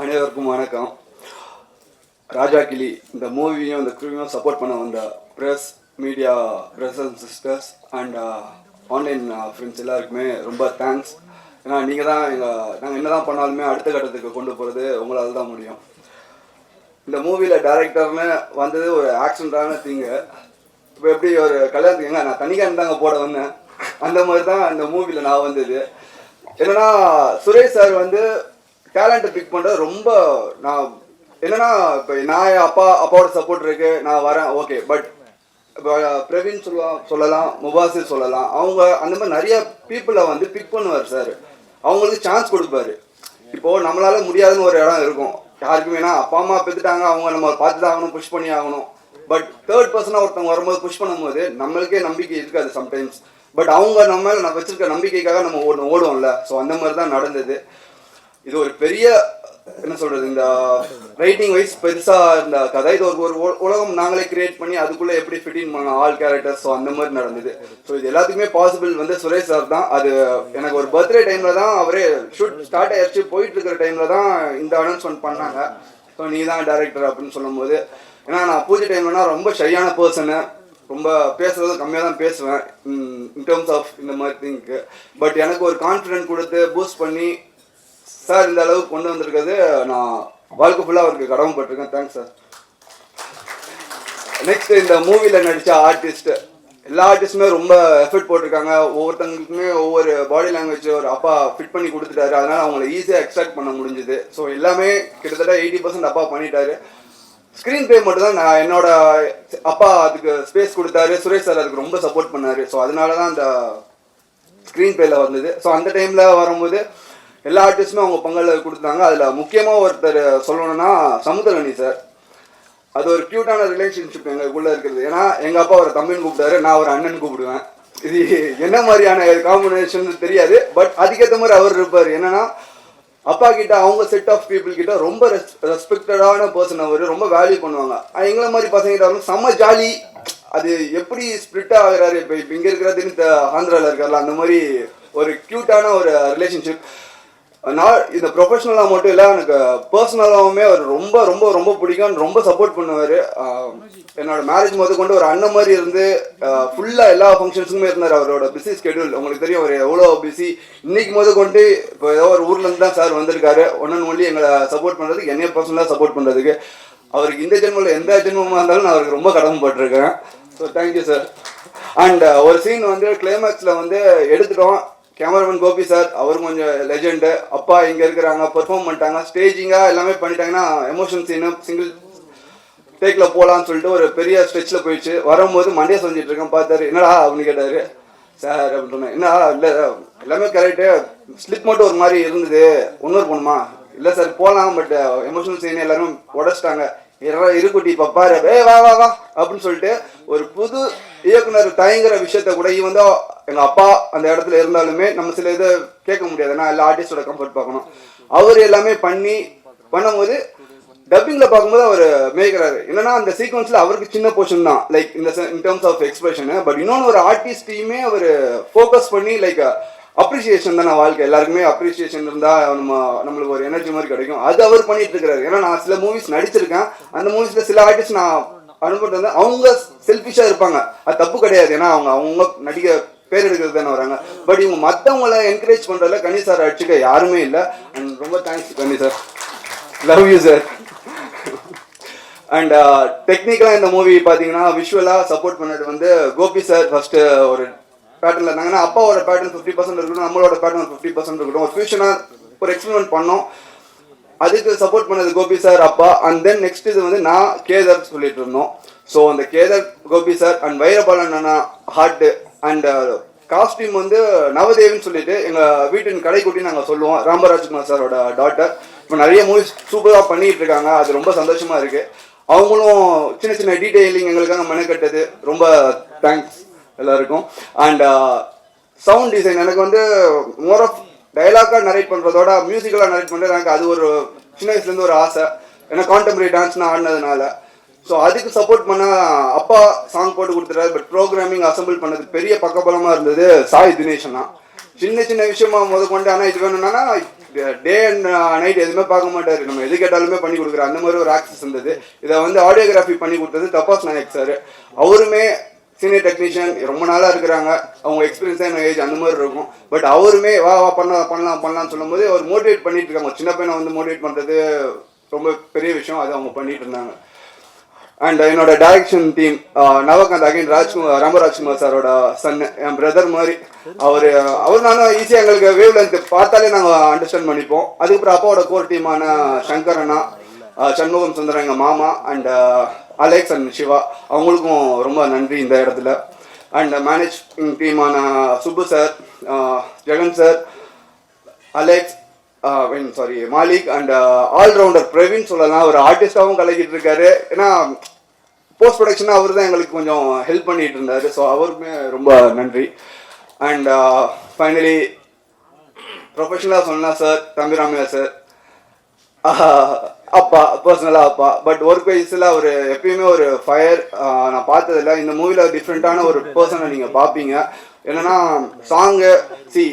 அனைவருக்கும் வணக்கம். ராஜா கிளி இந்த மூவியும் இந்த க்ரூவையும் சப்போர்ட் பண்ண வந்த press media press and sisters and online friends எல்லாருக்குமே ரொம்ப தேங்க்ஸ் ஏன்னா நீங்கள் தான் எங்கள் நாங்கள் என்ன தான் பண்ணாலுமே அடுத்த கட்டத்துக்கு கொண்டு போகிறது உங்களால் தான் முடியும். இந்த மூவியில் டேரக்டர்னு வந்தது ஒரு ஆக்சிடென்டான திங்கு இப்போ எப்படி ஒரு கல்யாணத்துக்கு எங்க நான் தனிக்கான் தாங்க போட வந்தேன். அந்த மாதிரி தான் இந்த மூவியில் நான் வந்தது. என்னன்னா சுரேஷ் சார் வந்து டேலண்ட்டை பிக் பண்ணுறது ரொம்ப நான் என்னன்னா இப்போ நான் என் அப்பா அப்பாவோட சப்போர்ட் இருக்கு நான் வரேன் ஓகே பட் இப்போ பிரவீன் சொல்லலாம் சொல்லலாம் முபாசிர் சொல்லலாம் அவங்க அந்த மாதிரி நிறைய பீப்புளை வந்து பிக் பண்ணுவார் சார் அவங்களுக்கு சான்ஸ் கொடுப்பாரு. இப்போ நம்மளால முடியாதுன்னு ஒரு இடம் இருக்கும். யாருக்குமே அப்பா அம்மா பெற்றுட்டாங்க அவங்க நம்ம பார்த்து தான் ஆகணும் புஷ் பண்ணி ஆகணும். பட் தேர்ட் பர்சனாக ஒருத்தவங்க வரும்போது புஷ் பண்ணும்போது நம்மளுக்கே நம்பிக்கை இருக்காது சம்டைம்ஸ் பட் அவங்க நம்ம வச்சிருக்க நம்பிக்கைக்காக நம்ம ஓடு ஓடுவோம்ல. ஸோ அந்த மாதிரி தான் நடந்தது. இது ஒரு பெரிய என்ன சொல்றது இந்த ரைட்டிங் வைஸ் பெருசா இந்த கதை இது ஒரு ஒரு உலகம் நாங்களே கிரியேட் பண்ணி அதுக்குள்ள எப்படி ஃபிட்டிங் பண்ணலாம் ஆல் கேரக்டர்ஸ் ஸோ அந்த மாதிரி நடந்தது. ஸோ இது எல்லாத்துக்குமே பாசிபிள் வந்து சுரேஷ் சார் தான். அது எனக்கு ஒரு பர்த்டே டைம்ல தான் அவரே ஷூட் ஸ்டார்ட் ஆயிடுச்சு போயிட்டு இருக்கிற டைம்ல தான் இந்த அனௌன்ஸ்மெண்ட் பண்ணாங்க. ஸோ நீ தான் டேரக்டர் அப்படின்னு சொல்லும்போது ஏன்னா நான் பூஜை டைம்லனா ரொம்ப ஷையான பர்சனு ரொம்ப பேசுறது கம்மியாக தான் பேசுவேன். இன் டேர்ம்ஸ் ஆஃப் இந்த மாதிரி திங்க்கு பட் எனக்கு ஒரு கான்ஃபிடென்ட் கொடுத்து பூஸ்ட் பண்ணி சார் இந்த அளவுக்கு கொண்டு வந்திருக்கிறது நான் வாழ்க்கை ஃபுல்லாக அவருக்கு கடமைப்பட்டிருக்கேன் தேங்க்ஸ் சார் நெக்ஸ்ட் இந்த மூவியில் நடித்த ஆர்டிஸ்ட் எல்லா ஆர்டிஸ்டுமே ரொம்ப எஃபர்ட் போட்டிருக்காங்க. ஒவ்வொருத்தங்களுக்குமே ஒவ்வொரு பாடி லாங்குவேஜ் ஒரு அப்பா ஃபிட் பண்ணி கொடுத்துட்டாரு. அதனால அவங்கள ஈஸியாக எக்ஸ்ட்ராக்ட் பண்ண முடிஞ்சுது. ஸோ எல்லாமே கிட்டத்தட்ட எயிட்டி பர்சன்ட் அப்பா பண்ணிட்டாரு. ஸ்க்ரீன் பே மட்டும் தான் நான் என்னோட அப்பா அதுக்கு ஸ்பேஸ் கொடுத்தாரு. சுரேஷ் சார் அதுக்கு ரொம்ப சப்போர்ட் பண்ணாரு. ஸோ அதனால தான் அந்த ஸ்க்ரீன் பேல வந்தது. ஸோ அந்த டைமில் வரும்போது எல்லா ஆர்டிஸ்ட்டுமே அவங்க பங்களில் கொடுத்தாங்க. அதில் முக்கியமாக ஒருத்தர் சொல்லணும்னா சமுதரணி சார். அது ஒரு க்யூட்டான ரிலேஷன்ஷிப் எங்களுக்குள்ளே இருக்கிறது ஏன்னா எங்கள் அப்பா ஒரு தம்பின்னு கூப்பிட்டாரு நான் ஒரு அண்ணன் கூப்பிடுவேன். இது என்ன மாதிரியான காம்பினேஷன் தெரியாது. பட் அதுக்கேற்ற மாதிரி அவர் இருப்பார். என்னன்னா அப்பா கிட்ட அவங்க செட் ஆஃப் பீப்புள் கிட்ட ரொம்ப ரெஸ்பெக்டடான பர்சன் அவர். ரொம்ப வேல்யூ பண்ணுவாங்க. எங்களை மாதிரி பசங்க கிட்ட வந்து செம்ம ஜாலி அது எப்படி ஸ்பிளிட் ஆகிறாரு? இப்போ இப்போ இங்கே இருக்கிறதுன்னு ஆந்திராவில் இருக்கார்ல அந்த மாதிரி ஒரு க்யூட்டான ஒரு ரிலேஷன்ஷிப் நான் இந்த ப்ரொஃபஷனலாக மட்டும் இல்லை எனக்கு பர்சனலாகவுமே அவர் ரொம்ப ரொம்ப ரொம்ப பிடிக்கும். ரொம்ப சப்போர்ட் பண்ணுவார். என்னோட மேரேஜ் முத கொண்டு ஒரு அண்ணன் மாதிரி இருந்து ஃபுல்லாக எல்லா ஃபங்க்ஷன்ஸுக்குமே இருந்தார். அவரோட பிஸி ஸ்கெடியூல் உங்களுக்கு தெரியும் அவர் எவ்வளோ பிஸி இன்னைக்கு முத கொண்டு இப்போ ஏதோ ஒரு ஊர்லேருந்து தான் சார் வந்திருக்காரு. ஒன்று ஒன்லி எங்களை சப்போர்ட் பண்ணுறதுக்கு என்னைய பர்சனலாக சப்போர்ட் பண்ணுறதுக்கு அவருக்கு இந்த ஜென்மத்தில் எந்த ஜென்மமாக இருந்தாலும் நான் அவருக்கு ரொம்ப கடமைப்பட்டிருக்கேன். So thank you sir and ஒரு சீன் வந்து கிளைமேக்ஸில் வந்து எடுத்துட்டோம். கேமராமேன் கோபி சார் அவரும் கொஞ்சம் லெஜெண்டு அப்பா இங்கே இருக்கிறாங்க பெர்ஃபார்ம் பண்ணிட்டாங்க. ஸ்டேஜிங்காக எல்லாமே பண்ணிட்டாங்கன்னா எமோஷன் சீனு சிங்கிள் டேக்கில் போகலான்னு சொல்லிட்டு ஒரு பெரிய ஸ்ட்ரெச்சில் போயிடுச்சு. வரும்போது மண்டியை செஞ்சுட்டு இருக்கேன் பார்த்தாரு. என்னடா அப்படின்னு கேட்டார். சார் அப்படின்னு சொன்னேன். என்ன இல்லை எல்லாமே கரெக்டு ஸ்லிப் மட்டும் ஒரு மாதிரி இருந்தது. இன்னொரு போகணுமா இல்லை சார் போகலாம் பட் எமோஷனல் சீன் எல்லாரும் உடச்சிட்டாங்க. இற இருக்குட்டி பப்பாரு ஏ வா வா வா அப்படின்னு சொல்லிட்டு ஒரு புது இயக்குனர் தயங்குற விஷயத்த கூட இவன் தான் எங்கள் அப்பா அந்த இடத்துல இருந்தாலுமே நம்ம சில இதை கேட்க முடியாது. ஏன்னா எல்லா ஆர்டிஸ்டோட கம்ஃபர்ட் பார்க்கணும். அவர் எல்லாமே பண்ணி பண்ணும்போது டப்பிங்ல பார்க்கும்போது அவர் மேய்க்கிறாரு. என்னன்னா அந்த சீக்வன்ஸ்ல அவருக்கு சின்ன போர்ஷன் தான். லைக் இந்த in terms of expression but இன்னொன்று ஒரு ஆர்டிஸ்டையுமே அவர் ஃபோக்கஸ் பண்ணி லைக் அப்ரிசியேஷன் நான் வாழ்க்கை. எல்லாருக்குமே அப்ரிசியேஷன் இருந்தால் நம்ம நம்மளுக்கு ஒரு எனர்ஜி மாதிரி கிடைக்கும். அது அவர் பண்ணிட்டு இருக்கிறாரு ஏன்னா நான் சில மூவிஸ் நடிச்சிருக்கேன். அந்த மூவிஸில் சில ஆர்டிஸ்ட் நான் அனுப்பிட்டு வந்து அவங்க செல்ஃபிஷாக இருப்பாங்க. அது தப்பு கிடையாது. ஏன்னா அவங்க அவங்க நடிக்க பேர் எடுக்கிறது தானே வராங்க. பட் இவங்க மற்றவங்கள என்கரேஜ் பண்ணுறதுல கனி சார் அடிச்சுக்க யாருமே இல்லை. அண்ட் ரொம்ப thanks Kani sir love you sir and டெக்னிக்கலாக இந்த மூவி பார்த்தீங்கன்னா விஷுவலாக சப்போர்ட் பண்ணது வந்து கோபி சார் ஃபஸ்ட்டு ஒரு பேட்டர்ல இருந்தாங்கன்னா அப்பாவோட பேட்டர்ன் ஃபிஃப்டி பர்சன்ட் இருக்கட்டும் நம்மளோட பேட்டர்ன் ஃபிஃப்டி பர்சன்ட் இருக்கட்டும் ஒரு ஃபியூஷனாக ஒரு எக்ஸ்பிரிமெண்ட் பண்ணோம். அதுக்கு சப்போர்ட் பண்ணது கோபி சார் அப்பா. அண்ட் தென் நெக்ஸ்ட் இது வந்து நான் கேதர் சொல்லிட்டு இருந்தோம். ஸோ அந்த கேதர் கோபி சார் அண்ட் வைரபாலன் அண்ணா ஹார்ட் அண்ட் காஸ்டியூம் வந்து நவதேவின்னு சொல்லிட்டு எங்கள் வீட்டின் கடைக்குட்டி நாங்கள் சொல்லுவோம். ராமராஜ்குமார் சாரோட டாட்டர் இப்போ நிறைய மூவிஸ் சூப்பராக பண்ணிட்டு இருக்காங்க. அது ரொம்ப சந்தோஷமா இருக்கு. அவங்களும் சின்ன சின்ன டீட்டெயிலிங் எங்களுக்காக மெனக்கட்டது. ரொம்ப தேங்க்ஸ் எல்லாருக்கும். அண்ட் சவுண்ட் டிசைன் எனக்கு வந்து மோர் ஆஃப் டைலாக்காக நரேட் பண்ணுறதோட மியூசிக்கலாக நரேட் பண்ணுறது எனக்கு அது ஒரு சின்ன வயசுலேருந்து ஒரு ஆசை. ஏன்னா கான்டெம்பரரி டான்ஸ் நான் ஆடினதுனால. ஸோ அதுக்கு சப்போர்ட் பண்ண அப்பா சாங் போட்டு கொடுத்துட்டாரு. பட் ப்ரோக்ராமிங் அசம்பிள் பண்ணது பெரிய பக்கபலமாக இருந்தது சாய் தினேஷ் சின்ன சின்ன விஷயமா முத கொண்டு ஆனால் இது வேணும்னா டே அண்ட் நைட் எதுவுமே பார்க்க மாட்டாரு. நம்ம எது கேட்டாலுமே பண்ணி கொடுக்குற அந்த மாதிரி ஒரு ஆக்சஸ் இருந்தது. இதை வந்து ஆடியோகிராஃபி பண்ணி கொடுத்தது தபாஸ் நாயக் சார் அவருமே சீனியர் டெக்னீஷியன் ரொம்ப நாளாக இருக்கிறாங்க. அவங்க எக்ஸ்பீரியன்ஸான ஏஜ் அந்த மாதிரி இருக்கும். பட் அவருமே வா வா பண்ணலாம் பண்ணலாம் பண்ணலாம்னு சொல்லும்போது அவர் மோட்டிவேட் பண்ணிட்டு இருக்காங்க. சின்ன பையனை வந்து மோட்டிவேட் பண்ணுறது ரொம்ப பெரிய விஷயம். அது அவங்க பண்ணிட்டு இருந்தாங்க. அண்ட் என்னோட direction team Navakanth again Rajkumar Ramarajkumar சாரோட சன் என் பிரதர் மாதிரி. அவர் அவர் நானும் ஈஸியாக எங்களுக்கு வேவ் லென்த் பார்த்தாலே நாங்கள் அண்டர்ஸ்டாண்ட் பண்ணிப்போம். அதுக்கப்புறம் அப்பாவோட கோர் டீமான சங்கர் அண்ணா சண்முகம் சுந்தரம் எங்கள் மாமா அண்ட் அலெக்ஸ் அண்ட் சிவா. அவங்களுக்கும் ரொம்ப நன்றி இந்த இடத்துல. And manage டீமான Subbu sir Jagan sir Alex sorry Malik and allrounder Praveen சொல்லலாம். ஒரு ஆர்டிஸ்டாகவும் கலக்கிட்டு இருக்காரு. ஏன்னா போஸ்ட் ப்ரொடக்ஷனாக அவர் தான் எங்களுக்கு கொஞ்சம் ஹெல்ப் பண்ணிட்டு இருந்தார். ஸோ அவருக்குமே ரொம்ப நன்றி. அண்ட் ஃபைனலி ப்ரொஃபஷனலாக சொன்னா சார் தம்பிராமையா சார் அப்பா பர்சனலாக அப்பா. பட் ஒர்க் வைஸில் அவர் எப்பயுமே ஒரு ஃபயர் நான் பார்த்ததில்ல. இந்த மூவியில் டிஃப்ரெண்ட்டான ஒரு பர்சனை நீங்கள் பார்ப்பீங்க என்னன்னா சாங்கு சி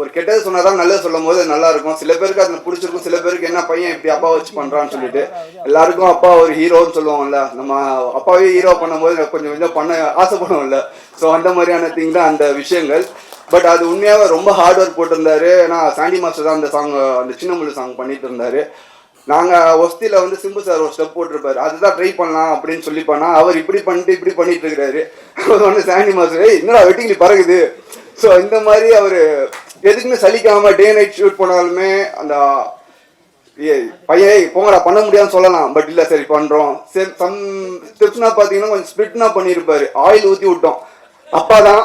ஒரு கெட்டது சொன்னால் தான் நல்லது சொல்லும் போது நல்லா இருக்கும். சில பேருக்கு அதில் பிடிச்சிருக்கும். சில பேருக்கு என்ன பையன் இப்படி அப்பா வச்சு பண்ணுறான்னு சொல்லிட்டு. எல்லாருக்கும் அப்பா ஒரு ஹீரோன்னு சொல்லுவாங்கல்ல. நம்ம அப்பாவே ஹீரோ பண்ணும்போது கொஞ்சம் கொஞ்சம் பண்ண ஆசைப்படுவோம்ல. ஸோ அந்த மாதிரியான திங் தான் அந்த விஷயங்கள். பட் அது உண்மையாக ரொம்ப ஹார்ட் ஒர்க் போட்டிருந்தாரு. ஏன்னா சாண்டி மாஸ்டர் தான் அந்த சாங் அந்த சின்ன முள்ளு சாங் பண்ணிட்டு இருந்தாரு. நாங்கள் ஒஸ்தியில் வந்து சிம்பு சார் ஒரு ஸ்டெப் போட்டிருப்பாரு. அதுதான் ட்ரை பண்ணலாம் அப்படின்னு சொல்லி பண்ணால் அவர் இப்படி பண்ணிட்டு இப்படி பண்ணிட்டு இருக்கிறாரு. அவர் வந்து சாண்டி மாஸ்டர் என்னடா வெட்டிங்களி பறகுது ஸோ இந்த மாதிரி அவர் எதுக்குமே சலிக்காமல் டே நைட் ஷூட் பண்ணாலுமே அந்த ஏய் பையன் போங்கடா பண்ண முடியாதுன்னு சொல்லலாம். பட் இல்லை சரி பண்ணுறோம் சரி சம் ஸ்டெப்ஸ்னா பார்த்தீங்கன்னா கொஞ்சம் ஸ்பிட்னா பண்ணியிருப்பாரு ஆயில் ஊற்றி விட்டோம். அப்பாதான்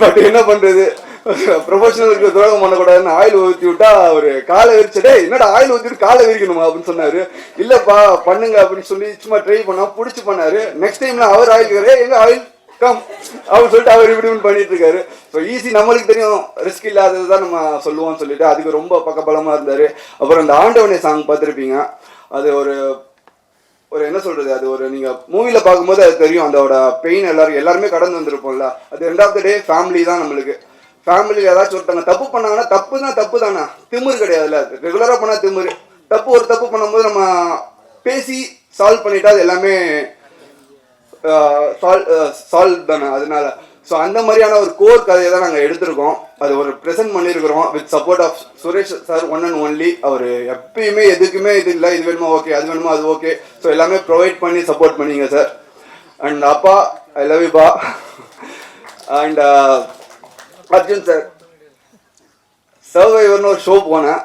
பட் என்ன பண்ணுறது ப்ரொஃபஷனலுக்கு துரோகம் பண்ணக்கூடாதுன்னு ஆயில் ஊற்றி விட்டா அவர் காலை விரிச்சு என்னடா ஆயில் ஊற்றிட்டு காலை விரிக்கணுமா அப்படின்னு சொன்னார். இல்லைப்பா பண்ணுங்க அப்படின்னு சொல்லி சும்மா ட்ரை பண்ணா பிடிச்சி பண்ணாரு. நெக்ஸ்ட் டைம்ல அவர் ஆயில் எங்கள் ஆயில்? கம் அப்படின்னு சொல்லிட்டு அவர் இப்படி பண்ணிட்டு இருக்காரு. ஸோ ஈஸி நம்மளுக்கு தெரியும். ரிஸ்க் இல்லாதது தான் நம்ம சொல்லுவோம்னு சொல்லிட்டு அதுக்கு ரொம்ப பக்கபலமாக இருந்தார். அப்புறம் அந்த ஆண்டவனை சாங் பார்த்துருப்பீங்க. அது ஒரு ஒரு என்ன சொல்றது? அது ஒரு நீங்க மூவில பார்க்கும்போது அது தெரியும். அதோட பெயின் எல்லாரும் எல்லாருமே கடந்து வந்திருப்போம்ல. அது end of the day family தான் நம்மளுக்கு. ஃபேமிலியில் ஏதாச்சும் ஒருத்தவங்க தப்பு பண்ணாங்கன்னா தப்பு தான் தப்பு தானே திமிர் கிடையாதுல்ல ரெகுலராக பண்ணால் திமிர். தப்பு ஒரு தப்பு பண்ணும்போது நம்ம பேசி சால்வ் பண்ணிட்டா அது எல்லாமே சால்வ் சால்வ் தானே அதனால. ஸோ அந்த மாதிரியான ஒரு கோர் கதையை தான் நாங்கள் எடுத்திருக்கோம். அது ஒரு ப்ரெசென்ட் பண்ணியிருக்கிறோம் with support of Suresh sir one and only அவர் எப்பயுமே எதுக்குமே இது இல்லை. இது வேணுமா? ஓகே அது வேணுமா? அது ஓகே ஸோ எல்லாமே ப்ரொவைட் பண்ணி சப்போர்ட் பண்ணிங்க சார் அண்ட் அப்பா ஐ லவ் யூ பா. And Arjun sir. சர்வைவர்னு ஒரு ஷோ போனேன்.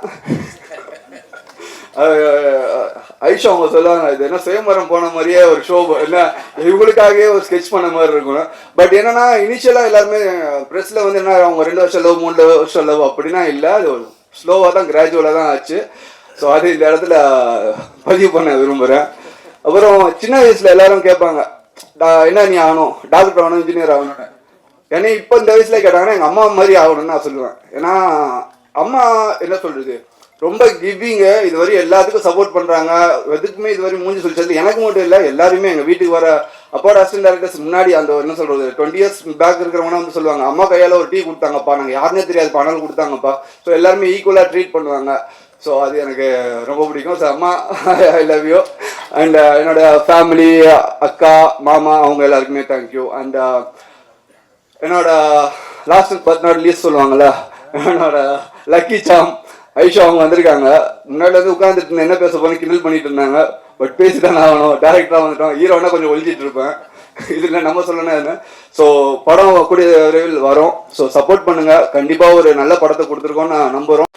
ஐஷா அவங்க சொல்லுவாங்க இது என்ன சுயமரம் போன மாதிரியே ஒரு ஷோ என்ன இவங்களுக்காகவே ஒரு ஸ்கெட்ச் பண்ண மாதிரி இருக்கும். பட் என்னன்னா இனிஷியலாக எல்லாருமே ப்ரெஸ்ல வந்து என்ன அவங்க ரெண்டு வருஷம் லவ் மூணு வருஷம் லவ் அப்படின்னா இல்லை அது ஸ்லோவாக தான் கிராஜுவலாக தான் ஆச்சு. ஸோ அது இந்த இடத்துல பதிவு பண்ண விரும்புகிறேன் அப்புறம் சின்ன வயசுல எல்லாரும் கேட்பாங்க "டா- என்ன நீ ஆகணும்? டாக்டர் ஆகணும் இன்ஜினியர் ஆகணும்னு. ஏன்னா இப்போ இந்த வயசுல கேட்டாங்கன்னா எங்கள் அம்மா மாதிரி ஆகணும்னு நான் சொல்லுவேன். ஏன்னா அம்மா என்ன சொல்றது? ரொம்ப கிவிங்க இதுவரை எல்லாத்துக்கும் சப்போர்ட் பண்ணுறாங்க எதுக்குமே இதுவரை மூஞ்சி சொல்லி எனக்கு மட்டும் இல்லை எல்லாருமே எங்கள் வீட்டுக்கு வர அப்பாவோட அசிஸ்டன்ட் டேரக்டர்ஸ் முன்னாடி அந்த என்ன சொல்றது டுவெண்ட்டி இயர்ஸ் பேக் இருக்கிறவங்க வந்து சொல்லுவாங்க. அம்மா கையால் ஒரு டீ கொடுத்தாங்கப்பா. நாங்கள் யாருனே தெரியாது. பணம் கொடுத்தாங்கப்பா. ஸோ எல்லாருமே ஈக்குவலாக ட்ரீட் பண்ணுவாங்க. ஸோ அது எனக்கு ரொம்ப பிடிக்கும். ஸோ அம்மா ஐ லவ் யூ அண்ட் என்னோட ஃபேமிலி அக்கா மாமா அவங்க எல்லாருக்குமே தேங்க்யூ அண்ட் என்னோட லாஸ்ட் பத்து நாள் லீஸ்ட் சொல்லுவாங்கல்ல என்னோட லக்கி சாம் ஐஷா அவங்க வந்திருக்காங்க. முன்னாடி வந்து உட்காந்துட்டு என்ன பேச போறேன் கிண்டல் பண்ணிட்டு இருந்தாங்க. பட் பேசிதான் ஆகணும் டேரக்டராக வந்துட்டோம். ஹீரோனா கொஞ்சம் ஒழிச்சிட்டு இருப்பேன். இதில் நம்ம சொல்லணும் என்ன? ஸோ படம் கூடிய விரைவில் வரும். ஸோ சப்போர்ட் பண்ணுங்க. கண்டிப்பாக ஒரு நல்ல படத்தை கொடுத்துருக்கோம் நான் நம்புகிறோம்